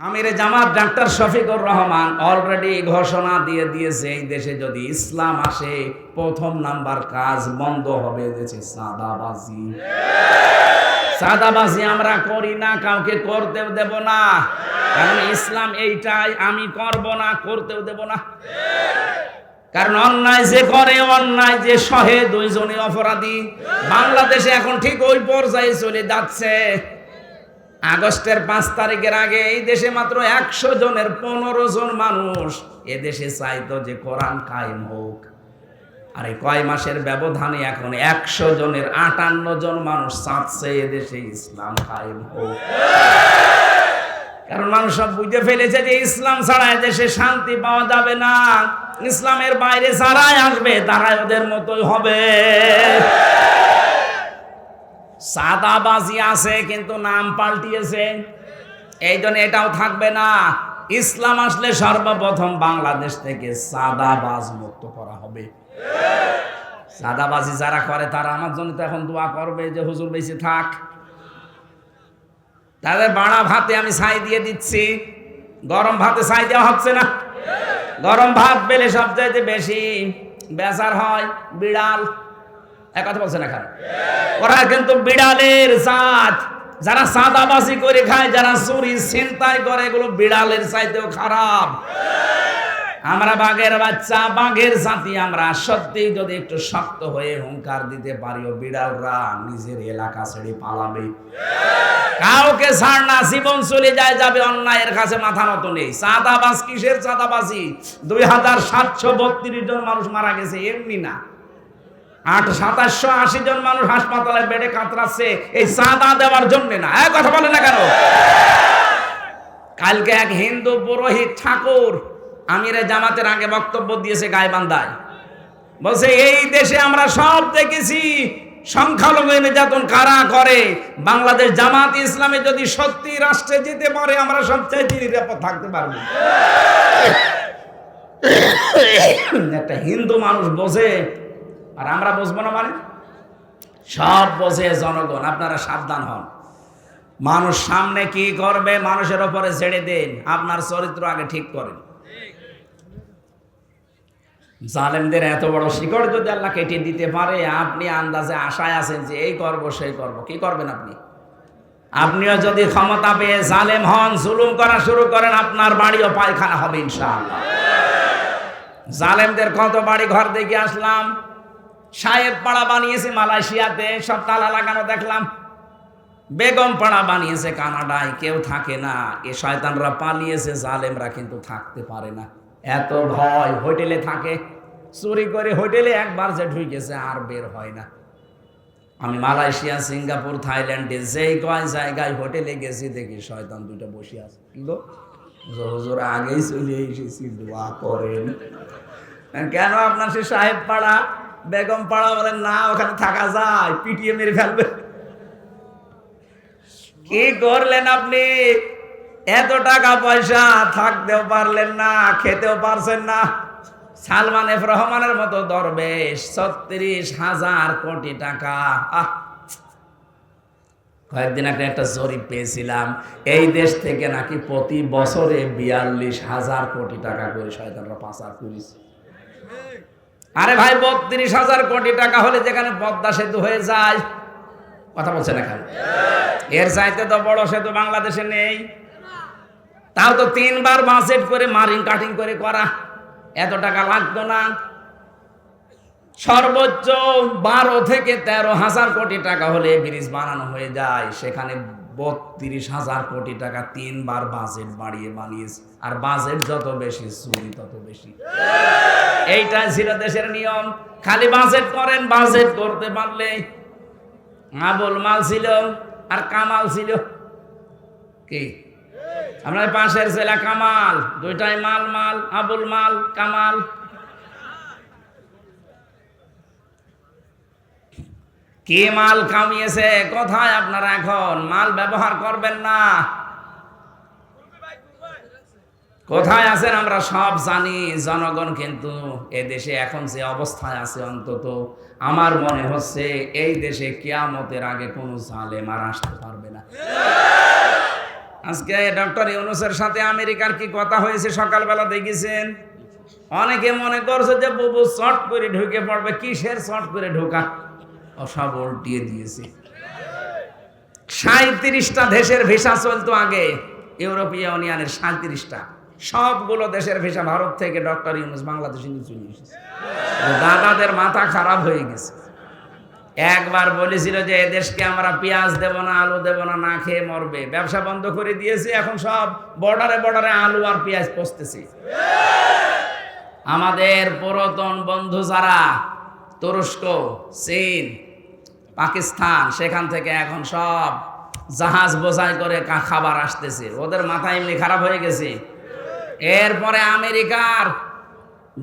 আমির Jamaat doctor Shafiqur Rahman already ঘোষণা দিয়ে দিয়েছে, এই দেশে যদি ইসলাম আসে, প্রথম নাম্বার কাজ বন্ধ হবে দেশে সাদাবাজি। সাদাবাজি আমরা করি না, কাউকে করতেও দেব না। কারণ ইসলাম এইটাই, আমি করব না, করতেও দেব না। কারণ অন্যায় যে করে, অন্যায় যে সহে দুইজনে অপরাধী। বাংলাদেশে এখন ঠিক ওই পর্যায়ে চলে যাচ্ছে। আগস্টের পাঁচ তারিখের আগে এই দেশে মাত্র একশো জনের পনেরো জন মানুষ এ দেশে চাইতো যে কোরআন কায়েম হোক। আর এই কয় মাসের ব্যবধানে এখন একশো জনের আটান্ন জন মানুষ চাচ্ছে এ দেশে ইসলাম কায়েম হোক। কারণ মানুষ সব বুঝে ফেলেছে যে ইসলাম ছাড়া দেশে শান্তি পাওয়া যাবে না। ইসলামের বাইরে যারাই আসবে, তারাই ওদের মতোই হবে। সাদাবাজি আছে, কিন্তু নাম পাল্টিয়েছে। এই জন্য এটাও থাকবে না। ইসলাম আসলে সর্বপ্রথম বাংলাদেশ থেকে সাদাবাজ মুক্ত করা হবে। সাদাবাজি যারা করে, তারা আমার জন্য তো এখন দোয়া করবে যে, হুজুর বেশি থাক। তাদের বাড়া ভাতে আমি ছাই দিয়ে দিচ্ছি। গরম ভাতে ছাই দেওয়া হচ্ছে না। গরম ভাত পেলে সবচাইতে বেশি বেচার হয়, বিড়াল। এক বলছেন এখানে? ওরা কিন্তু বিড়ালের জাত। যারা সাদাবাসি করে খায়, যারা চুরি করে, এগুলো বিড়ালের চাইতেও খারাপ। আমরা বাঘের বাচ্চা, বাঘের জাতি আমরা। সত্যি যদি একটু শক্ত হয়ে হুঙ্কার দিতে পারি ও বিড়ালরা নিজের এলাকা ছেড়ে পালাবে। কাউকে ছাড় না, জীবন চলে যায়, যাবে অন্যায়ের কাছে মাথা মতো নেই। চাঁদাবাজ কিসের চাঁদাবাজি দুই হাজার সাতশো বত্রিশ জন মানুষ মারা গেছে, এমনি না। আট সাতাশশো আশি জন মানুষ হাসপাতালে বেডে কাতরাচ্ছে। এই চাঁদা দেওয়ার জন্য না। এক কথা বলে না কেন? কালকে এক হিন্দু পুরোহিত ঠাকুর আমিরে জামাতের আগে বক্তব্য দিয়েছে গায়বান্ধায় বলছে, এই দেশে আমরা সব দেখেছি, সংখ্যালঘু নির্যাতন কারা করে? বাংলাদেশ জামাত ইসলামে যদি সত্যি রাষ্ট্রে যেতে পারে আমরা সবচাইতে নিরাপদ থাকতে পারব। একটা হিন্দু মানুষ বোঝে আর আমরা বুঝব না মানে? সব বোঝে জনগণ, আপনারা সাবধান হন। মানুষ সামনে কি করবে, মানুষের ওপরে ছেড়ে দেন, আপনার চরিত্র আগে ঠিক করেন। জালেমদের এত বড় শিকড় যদি আল্লাহ কেটে দিতে পারে, আপনি আন্দাজে আশায় আছেন যে এই করব, সেই করব। কি করবেন আপনি? আপনিও যদি ক্ষমতা পেয়ে জালেম হন, জুলুম করা শুরু করেন, আপনার বাড়িও পায়খানা হবে ইনশাআল্লাহ। জালেমদের কত বাড়ি ঘর দেখে আসলাম সাহেব পাড়া বানিয়েছে মালয়েশিয়াতে, সব তালা লাগানো দেখলাম। বেগম পাড়া বানিয়েছে কানাডায়, কেউ থাকে না। এ শয়তানরা পালিয়েছে, জালেমরা কিন্তু থাকতে পারে না। এত ভয়, হোটেলে থাকে। চুরি করে হোটেলে একবার যে ঢুকেছে, আর বের হয় না। আমি মালয়েশিয়া, সিঙ্গাপুর, থাইল্যান্ডে যেই কয় জায়গায় হোটেলে গেছি, দেখি শয়তান দুটো বসে আছে। কি গো? হুজুর আগেই চলে এসেছি, দোয়া করেন। কেন আপনার সে সাহেব পাড়া? বেগম পাড়া বলেন না, ওখানে থাকা যায়, পিটিয়ে মেরে ফেলবে। কি করলেন আপনি? এত টাকা পয়সা থাকতেও পারলেন না, খেতেও পারছেন না। সালমান এফ রহমানের মতো দরবেশ, ছত্রিশ হাজার কোটি টাকা। আহ! কয়েকদিন আগে একটা জরিপ পেয়েছিলাম, এই দেশ থেকে নাকি প্রতি বছরে বিয়াল্লিশ হাজার কোটি টাকা করে শয়তানরা পাচার করেছে। আরে ভাই বত্রিশ হাজার কোটি টাকা হলে যেখানে পদ্মা সেতু হয়ে যায় কথা বলছেন এখানে এর চাইতে তো বড় সেতু বাংলাদেশে নেই। তাও তো তিনবার বাজেট করে মারিং কাটিং করে করা এত টাকা লাগতো না। সর্বোচ্চ বারো থেকে তেরো হাজার কোটি টাকা হলে ব্রিজ বানানো হয়ে যায় সেখানে বত্রিশ হাজার কোটি টাকা তিনবার বাজেট বাড়িয়ে বানিয়েছে। আর বাজেট যত বেশি, চুরি তত বেশি। এইটা ছিল দেশের নিয়ম। খালি বাজেট করেন বাজেট করতে পারলে আবুল মাল ছিল আর কামাল ছিল। কি? আপনার পাশের ছেলে কামাল, দুইটাই মাল মাল, আবুল মাল, কামাল। কি মাল কামিয়েছে? কোথায় আপনারা এখন? মাল ব্যবহার করবেন না। কোথায় আছেন আমরা সব জানি। জনগণ কিন্তু এ দেশে এখন যে অবস্থায় আছে অন্তত, আমার মনে হচ্ছে এই দেশে কেয়ামতের আগে কোনো জালেম আর আসতে পারবে না। আজকে ডক্টর ইউনুসের সাথে আমেরিকার কি কথা হয়েছে? সকালবেলা দেখেছেন? অনেকে মনে করছে যে বুবু শর্ট করে ঢুকে পড়বে, কিসের শর্ট করে ঢোকা? সব উল্টিয়ে দিয়েছে। সাঁত্রিশটা দেশের ভিসা চলতো আগে, ইউরোপীয় ইউনিয়নের সাঁত্রিশটা সবগুলো দেশের ভিসা ভারত থেকে ডক্টর ইউনুস বাংলাদেশে নিয়ে চলে এসেছে। দাদাদের মাথা খারাপ হয়ে গেছে। একবার বলেছিল যে এদেশকে আমরা পেঁয়াজ দেব না, আলু দেব না না খেয়ে মরবে। ব্যবসা বন্ধ করে দিয়েছে, এখন সব বর্ডারে বর্ডারে আলু আর পেঁয়াজ পচতেছে। আমাদের পুরাতন বন্ধু যারা, তুরস্ক, চীন পাকিস্তান, সেখান থেকে এখন সব জাহাজ বোঝাই করে খাবার আসতেছে। ওদের মাথা এমনি খারাপ হয়ে গেছে। এরপরে আমেরিকার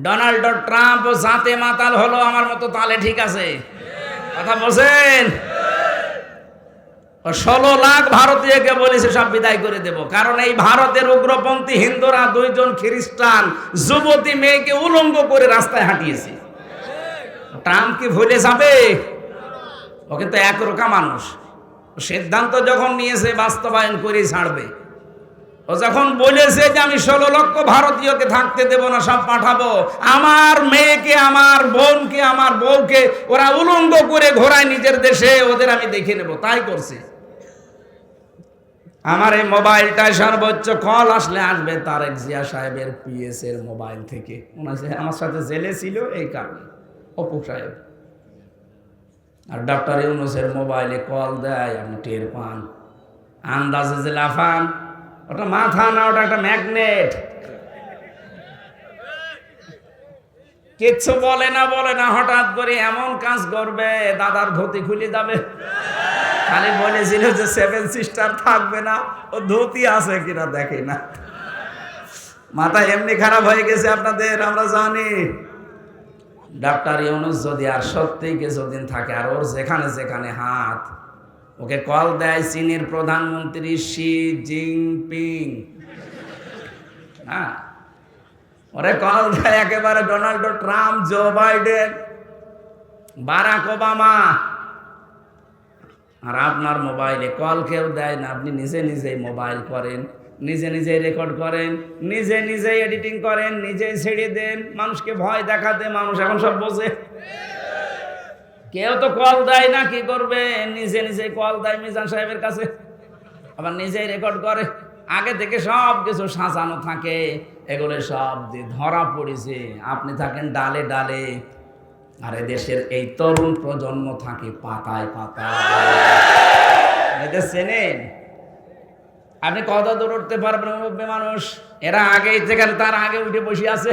ডোনাল্ড ট্রাম্প জাতে মাতাল হলো আমার মতো তালে ঠিক আছে? কথা বলছেন? ষোলো লাখ ভারতীয়কে বলেছে, সব বিদায় করে দেব। কারণ এই ভারতের উগ্রপন্থী হিন্দুরা দুইজন খ্রিস্টান, যুবতী মেয়েকে উলঙ্গ করে রাস্তায় হাঁটিয়েছে। ট্রাম্প কি ভুলে যাবে? ও কিন্তু একরোকা মানুষ। সিদ্ধান্ত যখন নিয়েছে, বাস্তবায়ন করে ছাড়বে। ও যখন বলেছে যে আমি ষোলো লক্ষ ভারতীয়কে থাকতে দেব না, সব পাঠাবো। আমার মেয়েকে, আমার বোনকে, আমার বউকে ওরা উলঙ্গ করে ঘোরায় নিজের দেশে, ওদের আমি দেখে নেব। তাই করছে। আমার এই মোবাইলটায় সর্বোচ্চ কল আসলে আসবে তারেক জিয়া সাহেবের পিএস এর মোবাইল থেকে। ওনার আমার সাথে জেলে ছিল এই কারণে। অপু সাহেব। আর ডক্টর ইউনুসের মোবাইলে কল দেয়, আপনি টের পান। আন্দাজে যে লাফান, ওটা মাথা না, ওটা একটা ম্যাগনেট। কিচ্ছু বলে না বলে না, হঠাৎ করে এমন কাজ করবে, দাদার ধুতি খুলে যাবে। খালি বলেছিল যে সেভেন সিস্টার থাকবে না, ও ধুতি আছে কিনা দেখে না। মাথা এমনি খারাপ হয়ে গেছে আপনাদের, আমরা জানি। ডাক্তার ইউনুস যদি আর সত্যিই কিছুদিন থাকে আর ওর যেখানে যেখানে হাত, ওকে কল দেয় চীনের প্রধানমন্ত্রী শি জিনপিং। হ্যাঁ? ওরে কল দেয় একেবারে Donald Trump, Joe Biden, Barack Obama. আর আপনার মোবাইলে কল কেউ দেয় না, আপনি নিজে নিজেই মোবাইল করেন। নিজে নিজেই রেকর্ড করেন, নিজে নিজেই এডিটিং করেন, নিজেই ছেড়ে দেন, মানুষকে ভয় দেখাতে মানুষ এখন সব বোঝে। কেউ তো কল দেয় না, কি করবে? নিজে নিজে কল দেয় মিজান সাহেবের কাছে। আবার নিজেই রেকর্ড করে। আগে থেকে সব কিছু সাজানো থাকে। এগুলো সব দিয়ে ধরা পড়েছে, আপনি থাকেন ডালে ডালে। আর দেশের এই তরুণ প্রজন্ম থাকে পাতায় পাতায়। এদের চেনেন? আপনি কত দূর উঠতে পারবেন মানুষ। এরা আগেই থেকে তার আগে উঠে বসে আছে।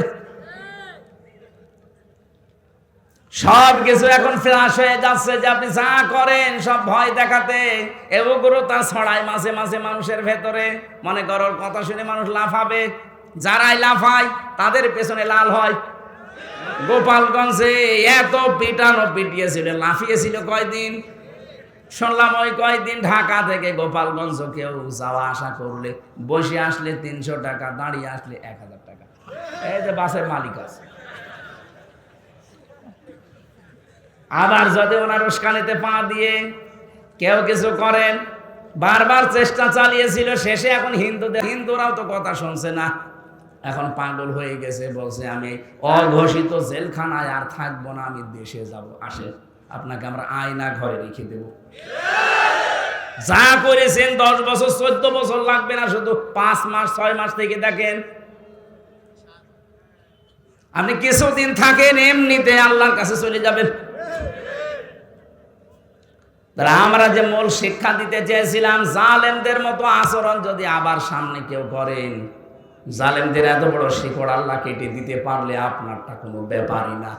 সব কিছু এখন ফ্লাশ হয়ে যাচ্ছে যে আপনি যা করেন, সব ভয় দেখাতে। এগুলো তা ছড়ায় মাঝে মাঝে মানুষের ভেতরে। মনে করো কথা শুনে মানুষ লাফাবে। যারাই লাফায়, তাদের পেছনে লাল হয়। গোপালগঞ্জে এত পিটানো পিটিয়েছিল, লাফিয়েছিল কয়দিন? শুনলাম ওই কয়দিন ঢাকা থেকে গোপালগঞ্জ কেউ যাওয়া আসা করলে, বসে আসলে তিনশো টাকা, দাঁড়িয়ে আসলে এক হাজার টাকা। এই যে বাসের মালিক আছে। আবার যদি ওনার উস্কানিতে পা দিয়ে কেউ কিছু করেন, বারবার চেষ্টা চালিয়েছিল, শেষে এখন হিন্দুদের হিন্দুরাও তো কথা শুনছে না। এখন পাগল হয়ে গেছে, বলছে আমি অঘোষিত জেলখানায় আর থাকব না, আমি দেশে যাব আসে আপনাকে আমরা আয়না ঘরে রেখে দেব। যা করেছেন দশ বছর, চোদ্দ বছর লাগবে না, শুধু পাঁচ মাস, ছয় মাস থেকে দেখেন। আপনি কিছুদিন থাকেন, এমনিতে আল্লাহর কাছে চলে যাবেন। আমরা যে মূল শিক্ষা দিতে চেয়েছিলাম, জালেমদের মতো আচরণ যদি আবার সামনে কেউ করেন জালেমদের এত বড় শিকড় আল্লাহ কেটে দিতে পারলে আপনারটা কোনো ব্যাপারই না।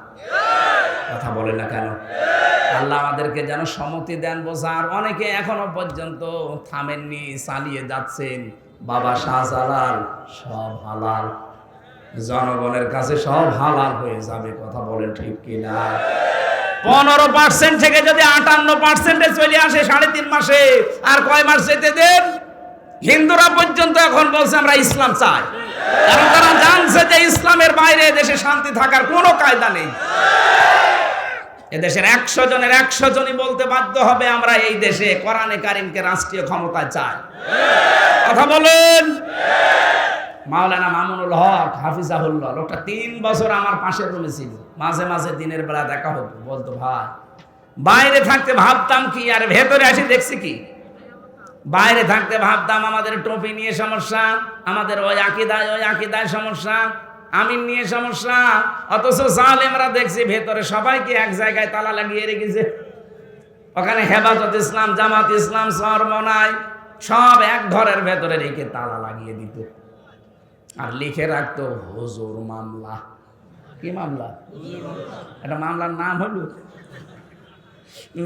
কথা বলে না কেন? আল্লাহ আমাদেরকে যেন সমতি দেন বোঝার। অনেকে এখনও পর্যন্ত থামেননি, চালিয়ে যাচ্ছেন। বাবা শাহজালাল সব হালাল। জনগণের কাছে সব হালাল হয়ে যাবে, কথা বলেন ঠিক কিনা? পনেরো পার্সেন্ট থেকে যদি আটান্ন পার্সেন্টে চলে আসে সাড়ে তিন মাসে, আর কয় মাস যেতে দেন? হিন্দুরা পর্যন্ত এখন বলছে আমরা ইসলাম চাই। কারণ তারা জানছে যে ইসলামের বাইরে দেশে শান্তি থাকার কোনো কায়দা নেই। এদেশের একশো জনের একশো জনই বলতে বাধ্য হবে আমরা এই দেশে কোরআনে কারিমকে রাষ্ট্রীয় ক্ষমতায় চাই। কথা বলেন। মাওলানা মামুনুল হক, হাফিজাহুল্লাহ, লোকটা তিন বছর আমার পাশের রুমে ছিল। মাঝে মাঝে দিনের বেলা দেখা হতো। বলতো, ভাই, বাইরে থাকতে ভাবতাম কি, আর ভেতরে আসি দেখছি কি? বাইরে থাকতে ভাবতাম আমাদের টপি নিয়ে সমস্যা, আমাদের ওই আকিদায় ওই আকিদায় সমস্যা, আমিন নিয়ে সমস্যা। অথচ জালেমরা দেখছি ভেতরে সবাইকে এক জায়গায় তালা লাগিয়ে রেখেছে। ওখানে হেফাজত ইসলাম, জামাত ইসলাম, সরমনায়, সব এক ঘরের ভেতরে রেখে তালা লাগিয়ে দিত। আর লিখে রাখতো, হুজুর মামলা। কি মামলা? এটা মামলার নাম হলো?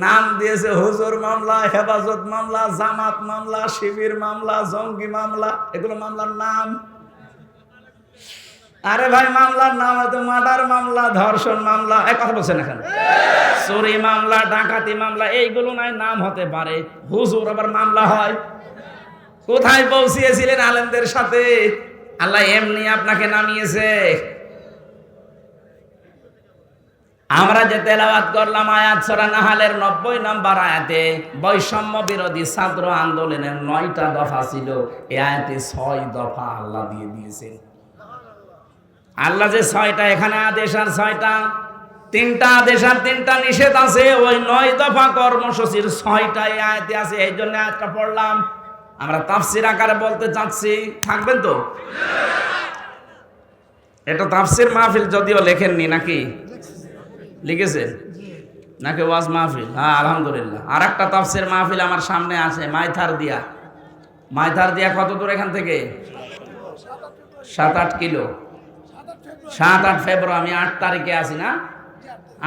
নাম দিয়েছে হুজুর মামলা, হেফাজত মামলা, জামাত মামলা, শিবির মামলা, জঙ্গি মামলা, এগুলো মামলার নাম। আরে ভাই, মামলার নাম হয়তো মার্ডার মামলা, ধর্ষণ মামলা এক কথা বলছেন এখানে চুরি মামলা, ডাকাতি মামলা, এইগুলো নাই, নাম হতে পারে। হুজুর আবার মামলা হয়। কোথায় পৌঁছিয়েছিলেন আলেমদের সাথে? আল্লাহ এমনি আপনাকে নামিয়েছে। আমরা যে তেলাওয়াত করলাম আয়াত সরা নাহালের নব্বই নম্বর আয়াতে বৈষম্য বিরোধী ছাত্র আন্দোলনের নয়টা দফা ছিল। এ আয়াতে ছয় দফা আল্লাহ দিয়ে দিয়েছেন। আল্লাহ যে ছয়টা, এখানে আদেশ আর ছয়টা। তিনটা আদেশ আর তিনটা নিষেধ আছে, ওই নয় দফা কর্মসূচির ছয়টা এই আয়াতে আছে, এই জন্য আয়াতটা পড়লাম। আমরা তাফসির আকারে বলতে চাচ্ছি, থাকবেন তো? এটা তাফসির মাহফিল যদিও লেখেননি নাকি? লিখেছেন নাকি ওয়াজ মাহফিল? হ্যাঁ আলহামদুলিল্লাহ। আর একটা তাফসির মাহফিল আমার সামনে আছে মাইথার দিয়া। মাইথার দিয়া কত দূর এখান থেকে? সাত আট কিলো। সাত আট ফেব্রুয়ারি আমি আট তারিখে আছি না?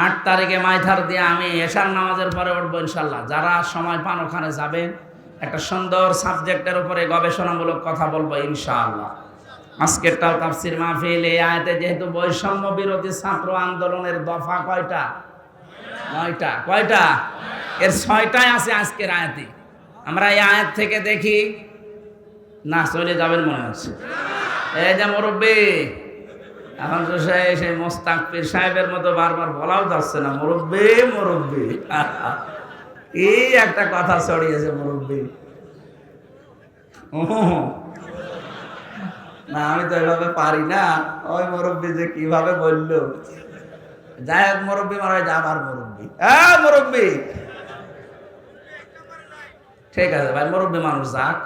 আট তারিখে মাইথার দিয়ে আমি এশার নামাজের পরে উঠবো ইনশাল্লাহ। যারা সময় পান ওখানে যাবেন। একটা সুন্দর সাবজেক্টের উপরে গবেষণামূলক কথা বলব ইনশাআল্লাহ আজকেরটাও তাফসির মাহফিল এই আয়াতে যেহেতু বৈষম্য বিরোধী ছাত্র আন্দোলনের দফা কয়টা? নয়টা। কয়টা? এর ছয়টাই আছে আজকের আয়াতে। আমরা এই আয়াত থেকে দেখি, না, চলে যাবেন মনে হচ্ছে। এই যে মুরব্বী, এখন তো সেই মোস্তাক পীর সাহেবের মতো বারবার বলাও যাচ্ছে না। মুরব্বী মুরব্বী। এই একটা কথা ছড়িয়েছে মুরব্বী। না আমি তো এভাবে পারি না। ওই মুরব্বী যে কীভাবে বলল? যাই হোক মুরব্বী মারা যা আমার মুরব্বী। হ্যাঁ মুরব্বী। ঠিক আছে ভাই মুরব্বী মানুষ যাক।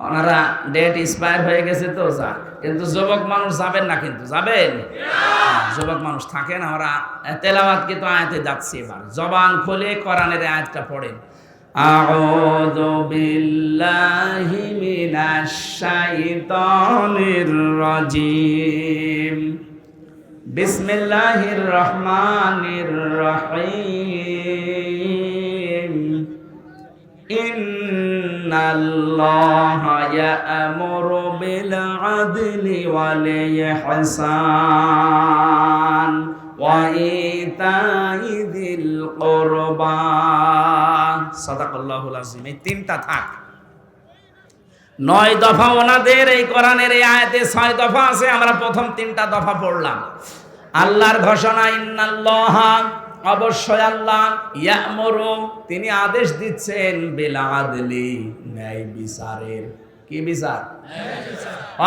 ওনারা ডেট এক্সপায়ার হয়ে গেছে তো যাক। কিন্তু যুবক মানুষ যাবেন না কিন্তু যাবেন? যুবক মানুষ থাকেন আমরা তেলাওয়াত কিন্তু আয়াতে যাচ্ছি এবার। জবান খুলে কোরআনের আয়াতটা পড়েন। أعوذ بالله من الشيطان الرجيم بسم الله الرحمن الرحيم إن الله يأمر بالعدل والإحسان وإيتاء ذي القربى সাদাকাল্লাহুল আজিম এই তিনটা থাক। নয় দফা ওনাদের এই কোরআনের এই আয়াতে ছয় দফা আছে, আমরা প্রথম তিনটা দফা পড়লাম। আল্লাহর ঘোষণা, ইন্নাল্লাহ, অবশ্যই আল্লাহ তিনি আদেশ দিচ্ছেন ন্যায় বিচারের। কি বিচার?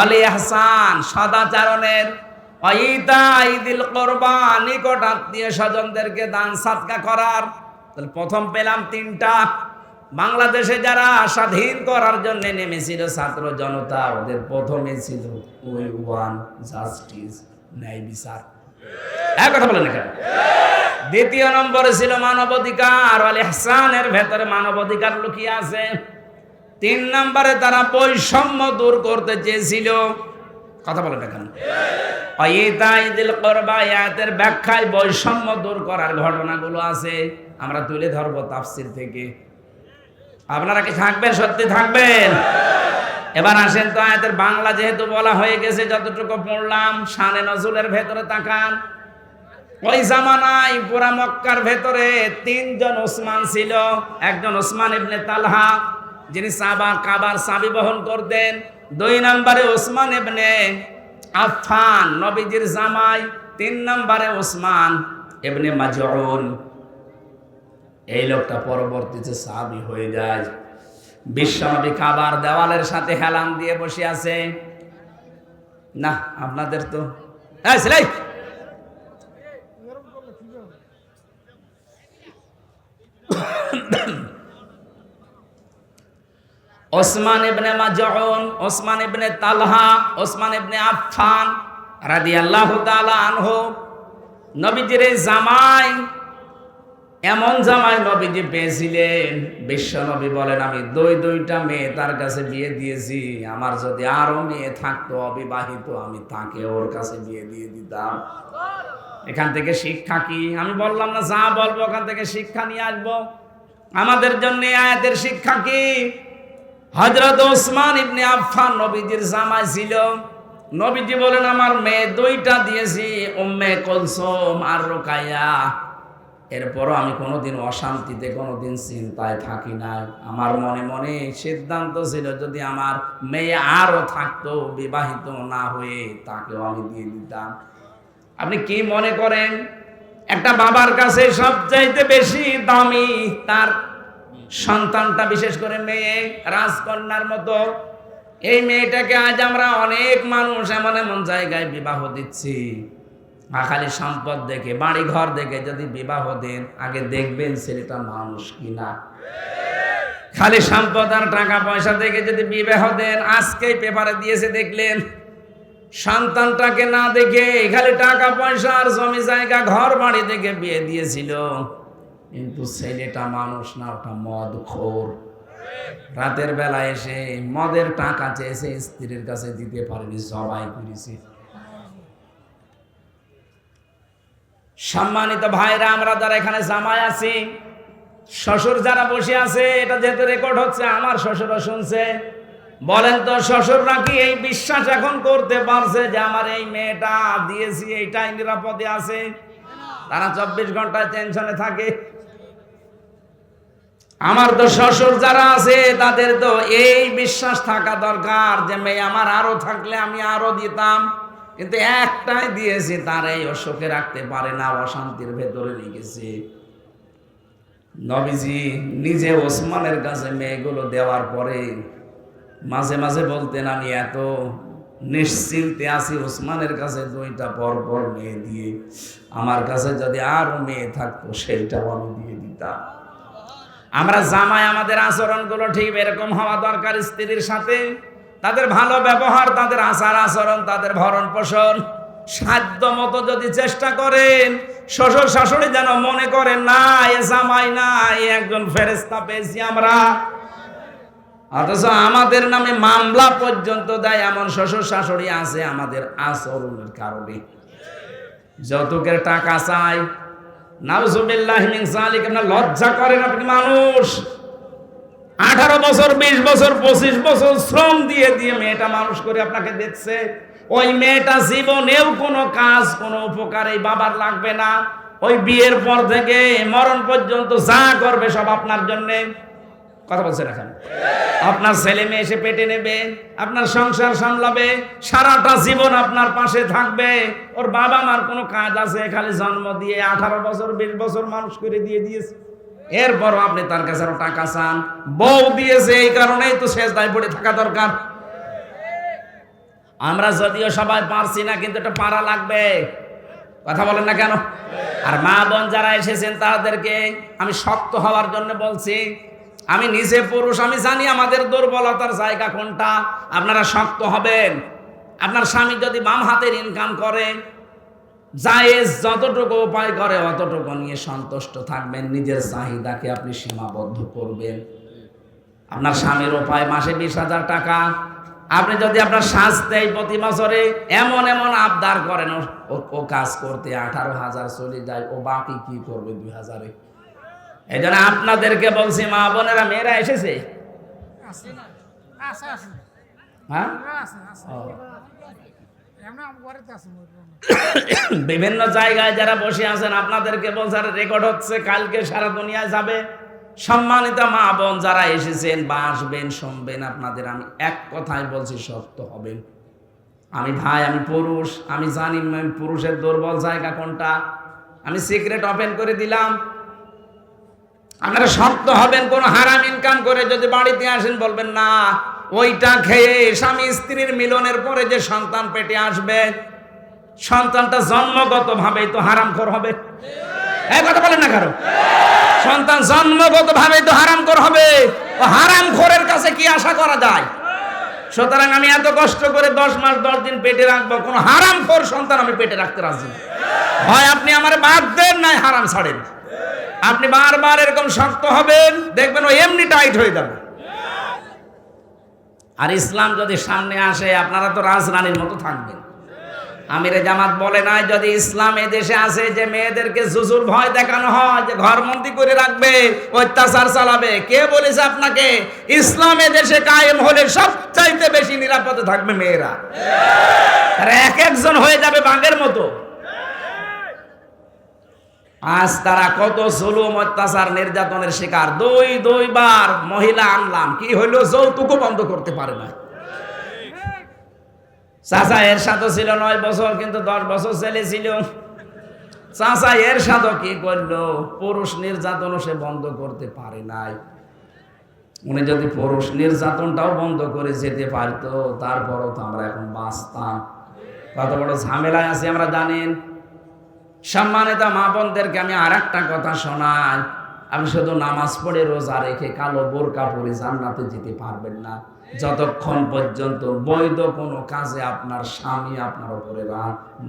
অলি আহসান, সদাচারণের। অইতা ঈদুল কোরবান নিকট আত্মীয় স্বজনদেরকে দান সাদকা করার। তাহলে প্রথম পেলাম তিনটা। বাংলাদেশে যারা স্বাধীন করার জন্য নেমেছিল ছাত্র জনতা, ওদের প্রথমে ছিল ওই ওয়ান জাস্টিস ন্যায় বিচার এক কথা বলেন এখানে দ্বিতীয় নম্বরে ছিল মানবাধিকার, আল ইহসানের ভেতরে মানবাধিকার লুকিয়ে আছে। তিন নম্বরে তারা বৈষম্য দূর করতে চেয়েছিল। কথা বলেন এখানে ঈদিল করবা ইয়াতের ব্যাখ্যায় বৈষম্য দূর করার ঘটনাগুলো আছে। আমরা তুলে ধরবো তাফসির থেকে। আপনারা কি থাকবেন? সত্যি থাকবেন? এবার আসেন তো আয়াতের বাংলা যেহেতু বলা হয়ে গেছে, যতটুকু পড়লাম, শানে নজরুলের ভেতরে তাকান। ওই জামানায় পুরা মক্কার ভেতরে তিনজন ওসমান ছিল। একজন ওসমান ইবনে তালহা, যিনি সাবা, কাবার সাবি বহন করতেন। দুই নম্বরে ওসমান ইবনে আফান নবীজির জামাই। তিন নম্বরে ওসমান এমনি মাজউন। এই লোকটা পরবর্তীতে সাহাবী হয়ে যায়, বিশ্বনবী খাবার দেওয়ালের সাথে হেলান দিয়ে বসে আছে। না, আপনাদের তো ওসমান ইবনে মাজউন, ওসমান ইবনে তালহা, ওসমান ইবনে আফফান রাদিয়াল্লাহু তাআলা আনহু, নবীজির জামাই এমন জামাই নবীজি পেয়েছিলেন বিশ্ব নবী বলেন, আমি দুই দুইটা মেয়ে তার কাছে বিয়ে দিয়েছি। আমার যদি আরও মেয়ে থাকতো, অবিবাহিত, আমি তাকে ওর কাছে বিয়ে দিয়ে দিতাম। এখান থেকে শিক্ষা কি? আমি বললাম না, যা বলব ওখান থেকে শিক্ষা নিয়ে আসব। আমাদের জন্য আয়াতের শিক্ষা কি? হজরত ওসমান ইবনে আফফান নবীজির জামাই ছিল। নবীজি বলেন, আমার মেয়ে দুইটা দিয়েছি, উম্মে কলসুম আর রোকাইয়া। এরপরও আমি কোনোদিন অশান্তিতে, কোনোদিন চিন্তায় থাকি না আমার মনে মনে সিদ্ধান্ত ছিল, যদি আমার মেয়ে আরও থাকতো, বিবাহিত না হয়ে তাকেও আমি দিয়ে দিতাম। আপনি কি মনে করেন, একটা বাবার কাছে সবচাইতে বেশি দামি তার সন্তানটা, বিশেষ করে মেয়ে রাজকন্যার মতো, এই মেয়েটাকে আজ আমরা অনেক মানুষ এমন এমন জায়গায় বিবাহ দিচ্ছি। খালি সম্পদ দেখে বাড়ি ঘর দেখে যদি বিবাহ দেন, আগে দেখবেন ছেলেটা মানুষ কিনা। খালি সম্পদ আর টাকা পয়সা দেখে যদি বিবাহ দেন, আজকেই পেপারে দিয়েছে দেখলেন, সন্তানটাকে না দেখে খালি টাকা পয়সা আর জমি জায়গা, ঘর বাড়ি দেখে বিয়ে দিয়েছিল। কিন্তু ছেলেটা মানুষ না, ওটা মদ খোর। রাতের বেলা এসে মদের টাকা চেয়েছে, স্ত্রীর কাছে দিতে পারেনি সবাই করেছে। সম্মানিত ভাইরা, আমরা যারা এখানে জামাই আছি, শ্বশুর যারা বসে আছে, এটা যেহেতু রেকর্ড হচ্ছে, আমার শ্বশুরও শুনছে। বলেন তো, শ্বশুররা কি এই বিশ্বাস এখন করতে পারছে যে আমার এই মেয়েটা দিয়েছি, এইটাই নিরাপদে আছে? তারা চব্বিশ ঘন্টায় টেনশনে থাকে। আমার তো শ্বশুর যারা আছে, তাদের তো এই বিশ্বাস থাকা দরকার যে মেয়ে আমার আরও থাকলে আমি আরও দিতাম। কিন্তু একটাই দিয়েছি তার এই অসুখে রাখতে পারে না, অশান্তির ভেতরে রেখেছে। নবীজি নিজে ওসমানের কাছে মেয়েগুলো দেওয়ার পরে মাঝে মাঝে বলতেন, আমি এত নিশ্চিন্তে আছি ওসমানের কাছে, দুইটা পর পর মেয়ে দিয়ে। আমার কাছে যদি আরও মেয়ে থাকতো, সেইটাও আমি দিয়ে দিতাম। আমরা জামাই আমাদের আচরণগুলো ঠিক এরকম হওয়া দরকার স্ত্রীর সাথে। তাদের ভালো ব্যবহার, তাদের আচার আচরণ, তাদের ভরণ পোষণ। সাধ্য মতো যদি চেষ্টা করেন, শ্বশুর শাশুড়ি যেন মনে করেন না, এ জামাই না, এ একজন ফেরেস্তা পেয়েছি আমরা। অথচ আমাদের নামে মামলা পর্যন্ত দেয় এমন শ্বশুর শাশুড়ি আছে আমাদের আচরণের কারণে। যৌতুকের টাকা চাই। নাউজুবিল্লাহ লজ্জা করেন আপনি মানুষ। আঠারো বছর, বিশ বছর, পঁচিশ বছর শ্রম দিয়ে দিয়ে মেয়েটা মানুষ করে আপনাকে দেখছে। ওই মেয়েটা জীবনেও কোনো কাজ, কোনো উপকার এই বাবার লাগবে না। ওই বিয়ের পর থেকে মরণ পর্যন্ত যা করবে সব আপনার জন্যে। কথা বলছেন এখন? আপনার ছেলে মেয়ে এসে পেটে নেবে, আপনার সংসার সামলাবে, সারাটা জীবন আপনার পাশে থাকবে। ওর বাবা মার কোনো কাজ আছে, খালি জন্ম দিয়ে আঠারো বছর, বিশ বছর মানুষ করে দিয়ে দিয়েছে। এরপরও আপনি তার কাছে আরও টাকা চান। বউ দিয়েছে এই কারণেই তো শেষ দায় পড়ে থাকা দরকার। আমরা যদিও সবাই পারছি না, কিন্তু এটা পারা লাগবে। কথা বলেন না কেন? আর মা বোন যারা এসেছেন তাদেরকে আমি শক্ত হওয়ার জন্য বলছি, আমি নিজে পুরুষ, আমি জানি আমাদের দুর্বলতার জায়গা কোনটা। আপনারা শক্ত হবেন। আপনার স্বামী যদি বাম হাতের ইনকাম করে জায়েজ যতটুকু উপায় করে অতটুকু নিয়ে সন্তুষ্ট থাকবেন নিজের চাহিদাকে আপনি সীমাবদ্ধ করবেন। আপনার স্বামীর উপায় মাসে বিশ হাজার টাকা। আপনি যদি আপনার শ্বাস দেয় প্রতি বছরে এমন এমন আবদার করেন ও- কাজ করতে আঠারো হাজার চলে যায় ও বাকি কি করবে দুই হাজারে? এই জন্য আপনাদেরকে বলছি মা বোনেরা মেয়েরা এসেছে? হ্যাঁ আছে আছে ও। এমনি আমার ঘরেতে আছে মরবো বিভিন্ন জায়গায় যারা বসে আছেন, আপনাদেরকে বলছে রেকর্ড হচ্ছে, কালকে সারা দুনিয়ায় যাবে। সম্মানিত মা বোন যারা এসেছেন বা আসবেন, শুনবেন আপনাদের, আমি এক কথায় বলছি, শক্ত হবেন। আমি ভাই, আমি পুরুষ, আমি জানি পুরুষের দুর্বল জায়গা কোনটা। আমি সিক্রেট ওপেন করে দিলাম। আপনারা শক্ত হবেন, কোন হারাম ইনকাম করে যদি বাড়িতে আসেন বলবেন, না ওইটা খেয়ে স্বামী স্ত্রীর মিলনের পরে যে সন্তান পেটে আসবে, সন্তানটা জন্মগত ভাবেই তো হারামখোর হবে। এই কথা বলেন না কারও? সন্তান জন্মগত ভাবেই তো হারামখোর হবে। ও হারামখোরের কাছে কি আশা করা যায়? সুতরাং আমি এত কষ্ট করে দশ মাস, দশ দিন পেটে রাখব, কোনো হারামখোর সন্তান আমি পেটে রাখতে রাজি না। হয় আপনি আমার বাদ দেন, নাই হারাম ছাড়েন। আপনি বারবার এরকম শক্ত হবেন, দেখবেন ও এমনি টাইট হয়ে যাবে। আর ইসলাম যদি সামনে আসে, আপনারা তো রাজরানীর মতো থাকবেন। আমিরে জামাত বলে নাই, যদি ইসলাম দেশে আসে, যে মেয়েদেরকে জুজুর ভয় দেখানো হয়, যে ঘরবন্দি করে রাখবে, অত্যাচার চালাবে, কে বলেছে আপনাকে? ইসলাম দেশে কায়েম হলে সবচাইতে বেশি নিরাপদে থাকবে মেয়েরা। এক একজন হয়ে যাবে বাঘের মতো। আজ তারা কত জুলুম, অত্যাচার, নির্যাতনের শিকার। দুই, দুইবার মহিলা আনলাম। কি হইল? যৌতুকও বন্ধ করতে পারে না চাচা এর সাথে ছিল নয় বছর, কিন্তু দশ বছর ছেলে ছিল। চাচা এর সাথে কি করল? পুরুষ নির্যাতনও সে বন্ধ করতে পারে নাই। উনি যদি পুরুষ নির্যাতনটাও বন্ধ করে যেতে পারতো, তারপরও তো আমরা এখন বাঁচতাম। কত বড় ঝামেলায় আছি আমরা জানেন? সম্মানিত মা বোনদেরকে আমি আর একটা কথা শোনাই। আমি শুধু নামাজ পড়ে রোজা রেখে কালো বোরকা পরে জান্নাতে যেতে পারবেন না। যতক্ষণ পর্যন্ত বৈধ কোনো কাজে আপনার স্বামী আপনার উপরে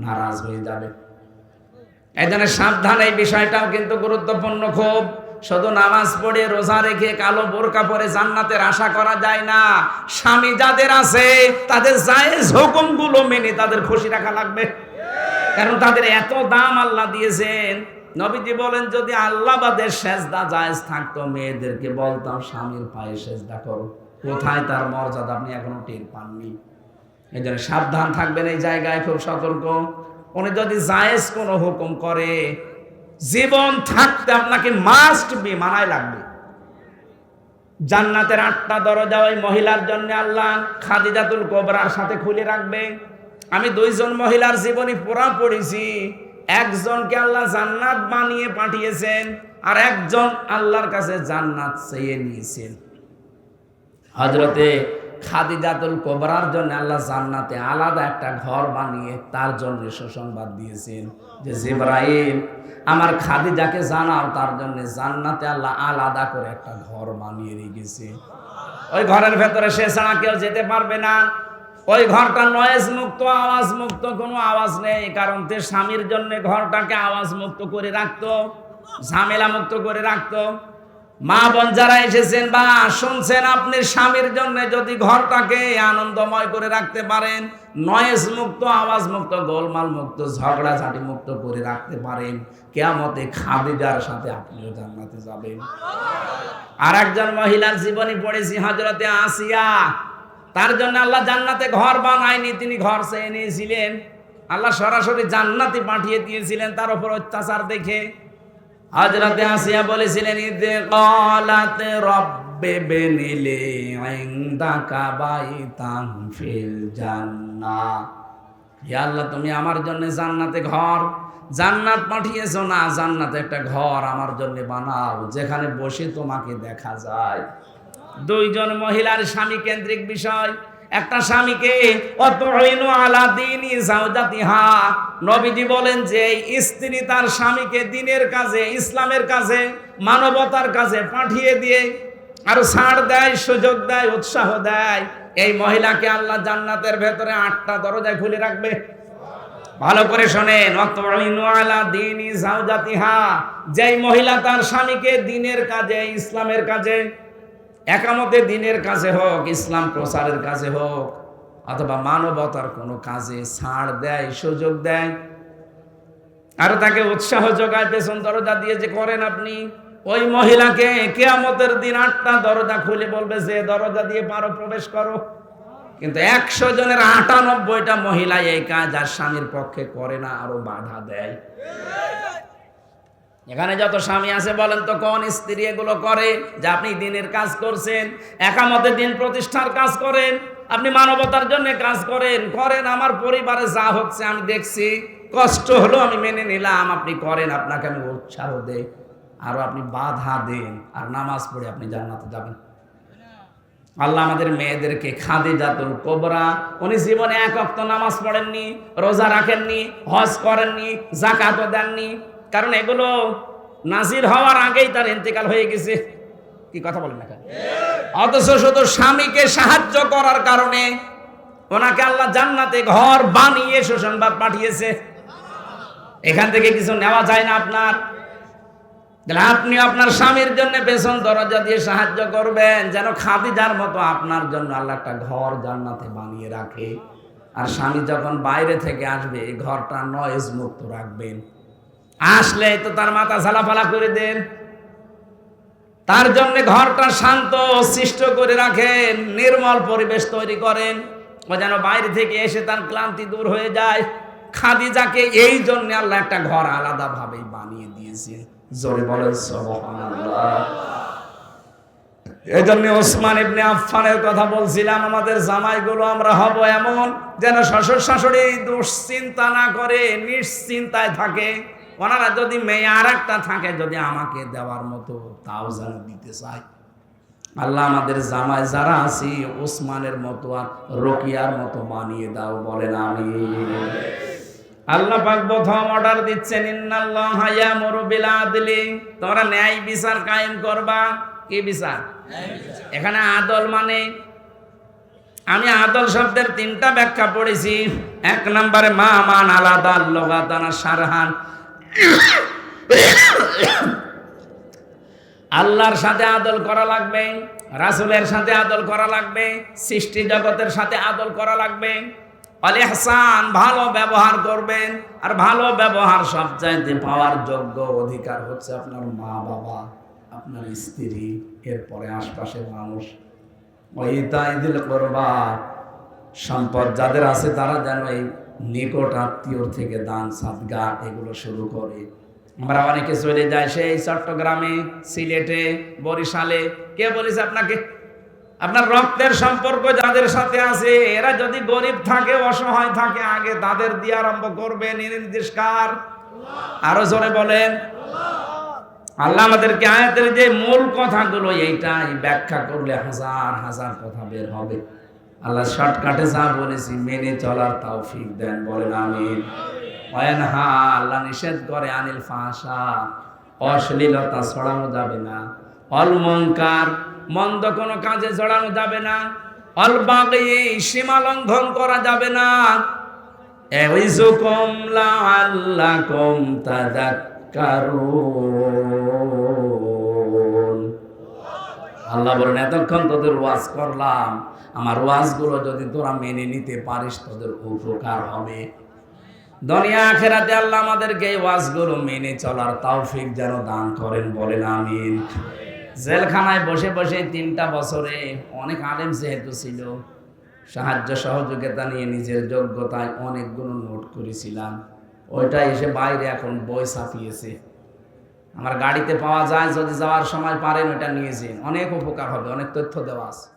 নারাজ হয়ে যাবে। এই জন্য সাবধান এই বিষয়টাও কিন্তু গুরুত্বপূর্ণ খুব। শুধু নামাজ পড়ে রোজা রেখে কালো বোরকা পরে জান্নাতের আশা করা যায় না। স্বামী যাদের আছে, তাদের জায়েজ হুকুমগুলো মেনে তাদের খুশি রাখা লাগবে। কারণ তাদের এত দাম আল্লাহ দিয়েছেন। নবীজি বলেন, যদি আল্লাহ বাদের সেজদা জায়েজ থাকতো, মেয়েদেরকে বলতাম, স্বামীর পায়ে সেজদা করো। কোথায় তার মর্যাদা? আপনি এখনও টের পাননি। এই জন্য সাবধান থাকবেন এই জায়গায়, খুব সতর্ক। উনি যদি জায়েজ কোনো হুকুম করে, জীবন থাকতে আপনাকে মাস্ট বি মানায় লাগবে। জান্নাতের আটটা দরজা ওই মহিলার জন্য আল্লাহ খাদিজাতুল কোবরার সাথে খুলে রাখবে। আমি দুইজন মহিলার জীবনী পুরা পড়েছি। একজনকে আল্লাহ জান্নাত বানিয়ে পাঠিয়েছেন আর একজন আল্লাহর কাছে জান্নাত চেয়ে নিয়েছেন। হজরতে খাদিজাতুল কোবরার জন্য আল্লাহ জান্নাতে আলাদা একটা ঘর বানিয়ে তার জন্য সুসংবাদ দিয়েছেন যে জিব্রাইল, আমার খাদিজাকে জানাও, তার জন্য জান্নাতে আল্লাহ আলাদা করে একটা ঘর বানিয়ে রেখেছে। ওই ঘরের ভেতরে সে ছাড়া কেউ যেতে পারবে না। ওই ঘরটা নয়েজ মুক্ত আওয়াজ মুক্ত কোনো আওয়াজ নেই, কারণ তে স্বামীর জন্য ঘরটাকে আওয়াজ মুক্ত করে রাখতো, ঝামেলা মুক্ত করে রাখতো। মা বোন যারা এসেছেন, বা শুনছেন আপনি, স্বামীর জন্য যদি ঘরটাকে আনন্দময় করে রাখতে পারেন নয়েজ মুক্ত আওয়াজ মুক্ত গোলমাল মুক্ত, ঝগড়াঝাটি মুক্ত করে রাখতে পারেন, কেয়ামতে খাদিজার সাথে আপনিও জান্নাতে যাবেন। আর একজন মহিলার জীবনী পড়েছি হজরতে আসিয়া তার জন্য আল্লাহ জান্নাতে ঘর বানায়নি, তিনি ঘর চেয়ে নিয়েছিলেন। আল্লাহ সরাসরি জান্নাতে পাঠিয়ে দিয়েছিলেন তার উপর অত্যাচার দেখে। হজরতে আসিয়া বলেছিলেন ঈদে কলাতে রব্বে বেনিলে ইনদাকা আল্লাহ, তুমি আমার জন্য জান্নাতে ঘর, জান্নাত পাঠিয়েছো না, জান্নাতে একটা ঘর আমার জন্য বানাও, যেখানে বসে তোমাকে দেখা যায়। দুইজন মহিলার স্বামী কেন্দ্রিক বিষয়। একটা স্বামীকে নবীজি বলেন যে স্ত্রী তার স্বামীকে দিনের কাজে, ইসলামের কাজে, মানবতার কাজে পাঠিয়ে দিয়ে আরও ছাড় দেয়, সুযোগ দেয়, উৎসাহ দেয়। এই মহিলাকে আল্লাহ জান্নাতের ভেতরে আটটা দরজায় খুলে রাখবে। ভালো করে শোনেন যেই মহিলা তার স্বামীকে দিনের কাজে, ইসলামের কাজে একামতে দিনের কাজে হোক, ইসলাম প্রচারের কাজে হোক, অথবা মানবতার কোনো কাজে ছাড় দেয়, সুযোগ দেয়, আর তাকে উৎসাহ যোগায়, পেছন দরজা দিয়ে যে করেন আপনি, ওই মহিলাকে কেয়ামতের দিন আটটা দরজা খুলে বলবে, যে দরজা দিয়ে পারো, প্রবেশ করো। কিন্তু একশো জনের আটানব্বইটা মহিলা এই কাজ আর স্বামীর পক্ষে করে না, আরও বাধা দেয়। এখানে যত স্বামী আছে বলেন তো, কোন স্ত্রী এগুলো করে যে আপনি দিনের কাজ করছেন, একামতে দিন প্রতিষ্ঠার কাজ করেন, আপনি মানবতার জন্য কাজ করেন করেন, আমার পরিবারে যা হচ্ছে আমি দেখছি, কষ্ট হলো আমি মেনে নিলাম, আপনি করেন, আপনাকে আমি উৎসাহ দেই, আরও আপনি বাধা দেন, আর নামাজ পড়ে আপনি জান্নাতে যাবেন। আল্লাহ আমাদের মেয়েদেরকে খাদে জাতুল কোবরা, উনি জীবনে এক অক্ত নামাজ পড়েননি, রোজা রাখেননি, হজ করেননি জাকাতও দেননি কারণ এগুলো নাজির হওয়ার আগেই তার ইন্তেকাল হয়ে গেছে। কি কথা বলেন না অথচ শুধু স্বামীকে সাহায্য করার কারণে ওনাকে আল্লাহ জান্নাতে ঘর বানিয়ে সুসংবাদ পাঠিয়েছে। এখান থেকে কিছু নেওয়া যায় না আপনার। আপনি আপনার স্বামীর জন্য পেছন দরজা দিয়ে সাহায্য করবেন, যেন খাদিজার মতো আপনার জন্য আল্লাহ একটা ঘর জান্নাতে বানিয়ে রাখে। আর স্বামী যখন বাইরে থেকে আসবে ঘরটা নয়েজ মুক্ত রাখবেন। আসলে তো তার মাথা ঝালাফালা করে দেন। তার জন্য ঘরটা শান্ত, সৃষ্ট করে রাখেন, নির্মল পরিবেশ তৈরি করেন। ও যেন বাইরে থেকে এসে তার ক্লান্তি দূর হয়ে যায়। খাদিজাকে এই জন্য আল্লাহ একটা ঘর আলাদা ভাবে বানিয়ে দিয়েছে। জোরে বলেন এই জন্য ওসমান ইবনে আফফানের কথা বলছিলাম, আমাদের জামাইগুলো আমরা হব এমন যেন শ্বশুর শাশুড়ি দুশ্চিন্তা না করে নিশ্চিন্তায় থাকে। ওনারা যদি মেয়ে আর থাকে, যদি আমাকে দেওয়ার মতো তাও যেন দিতে চাই আল্লাহ আমাদের জামাই যারা আছি, ওসমানের মতো আর রকিয়ার মতো বানিয়ে দাও, বলেন আমি আল্লাহ পাক প্রথম অর্ডার দিচ্ছেন, ইন্নাল্লাহ ইয়ামুরু বিল আদলি তোমরা ন্যায় বিচার কায়েম করবা। কি বিচার? এখানে আদল মানে? আমি আদল শব্দের তিনটা ব্যাখ্যা পড়েছি। এক নম্বরে মা মান আলাদা, লোগাতানা সারহান। আল্লাহর সাথে আদল করা লাগবে, রাসুলের সাথে আদল করা লাগবে, সৃষ্টি জগতের সাথে আদল করা লাগবে। অলে হাসান, ভালো ব্যবহার করবেন, আর ভালো ব্যবহার সব চাইতে পাওয়ার যোগ্য অধিকার হচ্ছে আপনার মা বাবা, আপনার স্ত্রী, এরপরে আশপাশের মানুষ। ওই তাই দিল করবা, সম্পদ যাদের আছে তারা যেন এই নিকট আত্মীয় থেকে দান, সাদগা, এগুলো শুরু করে। আমরা অনেকে চলে যায় সেই চট্টগ্রামে, সিলেটে, বরিশালে। কে বলেছে আপনাকে, আপনার রক্তের সম্পর্ক যাদের সাথে আছে, এরা যদি গরিব থাকে, অসহায় থাকে, আগে তাদের দিয়ে আরম্ভ করবেন নির্দেশকার। আরও জোরে বলেন। আল্লাহ আমাদেরকে আয়াতের যে মূল কথাগুলো, এইটাই ব্যাখ্যা করলে হাজার হাজার কথা বের হবে। আল্লাহ শর্টকাটে যা বলেছি মেনে চলার তৌফিক দেন, বলেন আমিন। অয়ন হা, আল্লাহ নিষেধ করে, আনিল ফাঁসা অশ্লীলতা ছড়ানো যাবে না। অলমঙ্কার মন্দ কোনো কাজে জড়ানো যাবে না। অলবাগে সীমা লঙ্ঘন করা যাবে না। এউইজুকুম লাআল্লাকুম তাযাক্কারুন। আল্লাহ বলেন, এতক্ষণ তোদের ওয়াজ করলাম। আমার ওয়াজগুলো যদি তোরা মেনে নিতে পারিস, তোদের উপকার হবে। দুনিয়া আখেরাতে আল্লাহ আমাদেরকে এই ওয়াজগুলো মেনে চলার তৌফিক যেন দান করেন বলেন, আমিন। জেলখানায় বসে বসে তিনটা বছরে অনেক আলেম যেহেতু ছিল, সাহায্য সহযোগিতা নিয়ে নিজের যোগ্যতায় অনেকগুলো নোট করেছিলাম। ওইটা এসে বাইরে এখন বই ছাপিয়েছে। আমার গাড়িতে পাওয়া যায়, যদি যাওয়ার সময় পারেন, ওটা নিয়ে যান। অনেক উপকার হবে, অনেক তথ্য দেওয়া আছে।